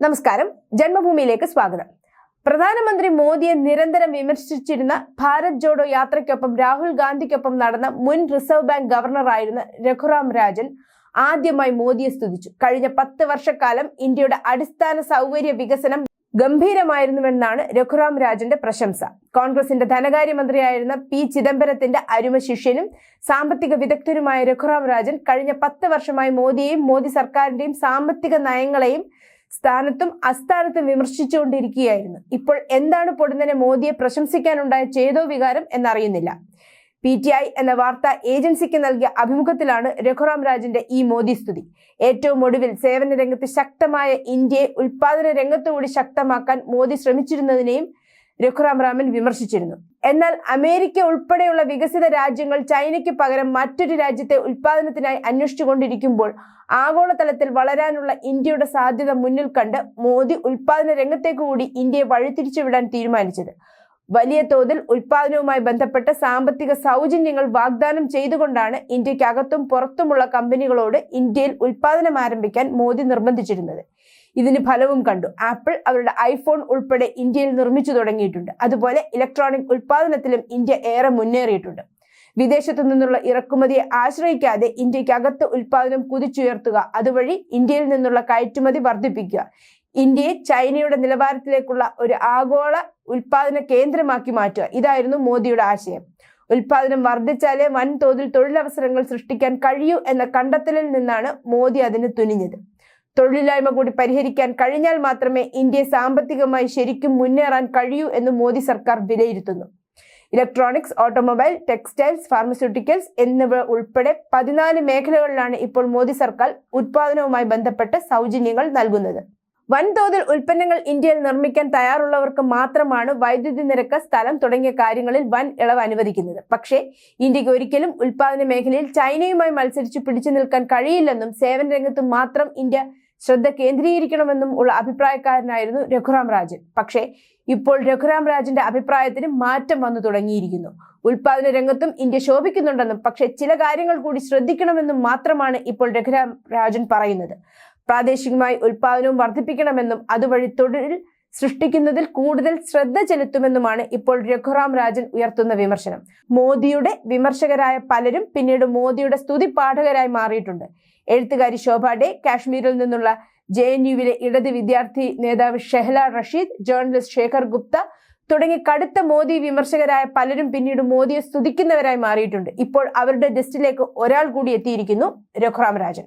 നമസ്കാരം. ജന്മഭൂമിയിലേക്ക് സ്വാഗതം. പ്രധാനമന്ത്രി മോദിയെ നിരന്തരം വിമർശിച്ചിരുന്ന ഭാരത് ജോഡോ യാത്രയ്ക്കൊപ്പം രാഹുൽ ഗാന്ധിക്കൊപ്പം നടന്ന മുൻ റിസർവ് ബാങ്ക് ഗവർണറായിരുന്ന രഘുറാം രാജൻ ആദ്യമായി മോദിയെ സ്തുതിച്ചു. കഴിഞ്ഞ പത്ത് വർഷക്കാലം ഇന്ത്യയുടെ അടിസ്ഥാന സൗകര്യ വികസനം ഗംഭീരമായിരുന്നുവെന്നാണ് രഘുറാം രാജന്റെ പ്രശംസ. കോൺഗ്രസിന്റെ ധനകാര്യമന്ത്രിയായിരുന്ന പി ചിദംബരത്തിന്റെ അരുമ ശിഷ്യനും സാമ്പത്തിക വിദഗ്ധരുമായ രഘുറാം രാജൻ കഴിഞ്ഞ പത്ത് വർഷമായി മോദിയെയും മോദി സർക്കാരിന്റെയും സാമ്പത്തിക നയങ്ങളെയും സ്ഥാനത്തും അസ്ഥാനത്തും വിമർശിച്ചുകൊണ്ടിരിക്കുകയായിരുന്നു. ഇപ്പോൾ എന്താണ് പൊടുന്നനെ മോദിയെ പ്രശംസിക്കാനുണ്ടായ ചേതോ വികാരം എന്നറിയുന്നില്ല. പി ടി ഐ എന്ന വാർത്താ ഏജൻസിക്ക് നൽകിയ അഭിമുഖത്തിലാണ് രഘുറാം രാജിന്റെ ഈ മോദി സ്തുതി. ഏറ്റവും ഒടുവിൽ സേവന രംഗത്ത് ശക്തമായ ഇന്ത്യയെ ഉൽപാദന രംഗത്തുകൂടി ശക്തമാക്കാൻ മോദി ശ്രമിച്ചിരുന്നതിനെയും രഘുറാം രാമൻ വിമർശിച്ചിരുന്നു. എന്നാൽ അമേരിക്ക ഉൾപ്പെടെയുള്ള വികസിത രാജ്യങ്ങൾ ചൈനയ്ക്ക് പകരം മറ്റൊരു രാജ്യത്തെ ഉൽപാദനത്തിനായി അന്വേഷിച്ചുകൊണ്ടിരിക്കുമ്പോൾ ആഗോളതലത്തിൽ വളരാനുള്ള ഇന്ത്യയുടെ സാധ്യത മുന്നിൽ കണ്ട് മോദി ഉൽപാദന രംഗത്തേക്ക് കൂടി ഇന്ത്യയെ വഴിതിരിച്ചുവിടാൻ തീരുമാനിച്ചത്. വലിയ തോതിൽ ഉൽപാദനവുമായി ബന്ധപ്പെട്ട സാമ്പത്തിക സൗജന്യങ്ങൾ വാഗ്ദാനം ചെയ്തുകൊണ്ടാണ് ഇന്ത്യക്കകത്തും പുറത്തുമുള്ള കമ്പനികളോട് ഇന്ത്യയിൽ ഉൽപാദനം ആരംഭിക്കാൻ മോദി നിർബന്ധിച്ചിരുന്നത്. ഇതിന് ഫലവും കണ്ടു. ആപ്പിൾ അവരുടെ ഐഫോൺ ഉൾപ്പെടെ ഇന്ത്യയിൽ നിർമ്മിച്ചു തുടങ്ങിയിട്ടുണ്ട്. അതുപോലെ ഇലക്ട്രോണിക് ഉൽപാദനത്തിലും ഇന്ത്യ ഏറെ മുന്നേറിയിട്ടുണ്ട്. വിദേശത്തു നിന്നുള്ള ഇറക്കുമതിയെ ആശ്രയിക്കാതെ ഇന്ത്യക്കകത്ത് ഉൽപാദനം കുതിച്ചുയർത്തുക അതുവഴി ഇന്ത്യയിൽ നിന്നുള്ള കയറ്റുമതി വർദ്ധിപ്പിക്കുക. ഇന്ത്യയെ ചൈനയുടെ നിലവാരത്തിലേക്കുള്ള ഒരു ആഗോള ഉൽപാദന കേന്ദ്രമാക്കി മാറ്റുക. ഇതായിരുന്നു മോദിയുടെ ആശയം. ഉൽപാദനം വർദ്ധിച്ചാലേ വൻതോതിൽ തൊഴിലവസരങ്ങൾ സൃഷ്ടിക്കാൻ കഴിയൂ എന്ന കണ്ടെത്തലിൽ നിന്നാണ് മോദി അതിന് തുനിഞ്ഞത്. തൊഴിലില്ലായ്മ കൂടി പരിഹരിക്കാൻ കഴിഞ്ഞാൽ മാത്രമേ ഇന്ത്യ സാമ്പത്തികമായി ശരിക്കും മുന്നേറാൻ കഴിയൂ എന്ന് മോദി സർക്കാർ വിലയിരുത്തുന്നു. ഇലക്ട്രോണിക്സ് ഓട്ടോമൊബൈൽ ടെക്സ്റ്റൈൽസ് ഫാർമസ്യൂട്ടിക്കൽസ് എന്നിവ ഉൾപ്പെടെ പതിനാല് മേഖലകളിലാണ് ഇപ്പോൾ മോദി സർക്കാർ ഉത്പാദനവുമായി ബന്ധപ്പെട്ട് സൗജന്യങ്ങൾ നൽകുന്നത്. വൻതോതിൽ ഉൽപ്പന്നങ്ങൾ ഇന്ത്യയിൽ നിർമ്മിക്കാൻ തയ്യാറുള്ളവർക്ക് മാത്രമാണ് വൈദ്യുതി നിരക്ക് സ്ഥലം തുടങ്ങിയ കാര്യങ്ങളിൽ വൻ ഇളവ് അനുവദിക്കുന്നത്. പക്ഷേ ഇന്ത്യയ്ക്ക് ഒരിക്കലും ഉൽപാദന മേഖലയിൽ ചൈനയുമായി മത്സരിച്ച് പിടിച്ചു നിൽക്കാൻ കഴിയില്ലെന്നും സേവന രംഗത്ത് മാത്രം ഇന്ത്യ ശ്രദ്ധ കേന്ദ്രീകരിക്കണമെന്നും ഉള്ള അഭിപ്രായക്കാരനായിരുന്നു രഘുറാം രാജൻ. പക്ഷേ ഇപ്പോൾ രഘുറാം രാജന്റെ അഭിപ്രായത്തിന് മാറ്റം വന്നു തുടങ്ങിയിരിക്കുന്നു. ഉൽപാദന രംഗത്തും ഇന്ത്യ ശോഭിക്കുന്നുണ്ടെന്നും പക്ഷേ ചില കാര്യങ്ങൾ കൂടി ശ്രദ്ധിക്കണമെന്നും മാത്രമാണ് ഇപ്പോൾ രഘുരാം രാജൻ പറയുന്നത്. പ്രാദേശികമായി ഉൽപാദനവും വർദ്ധിപ്പിക്കണമെന്നും അതുവഴി തൊഴിൽ സൃഷ്ടിക്കുന്നതിൽ കൂടുതൽ ശ്രദ്ധ ചെലുത്തുമെന്നുമാണ് ഇപ്പോൾ രഘുറാം രാജൻ ഉയർത്തുന്ന വിമർശനം. മോദിയുടെ വിമർശകരായ പലരും പിന്നീട് മോദിയുടെ സ്തുതി പാഠകരായി മാറിയിട്ടുണ്ട്. എഴുത്തുകാരി ശോഭ ഡേ കാശ്മീരിൽ നിന്നുള്ള ജെ എൻ യുവിലെ ഇടത് വിദ്യാർത്ഥി നേതാവ് ഷെഹ്ല റഷീദ് ജേർണലിസ്റ്റ് ശേഖർ ഗുപ്ത തുടങ്ങി കടുത്ത മോദി വിമർശകരായ പലരും പിന്നീട് മോദിയെ സ്തുതിക്കുന്നവരായി മാറിയിട്ടുണ്ട്. ഇപ്പോൾ അവരുടെ ലിസ്റ്റിലേക്ക് ഒരാൾ കൂടി എത്തിയിരിക്കുന്നു രഘുറാം രാജൻ.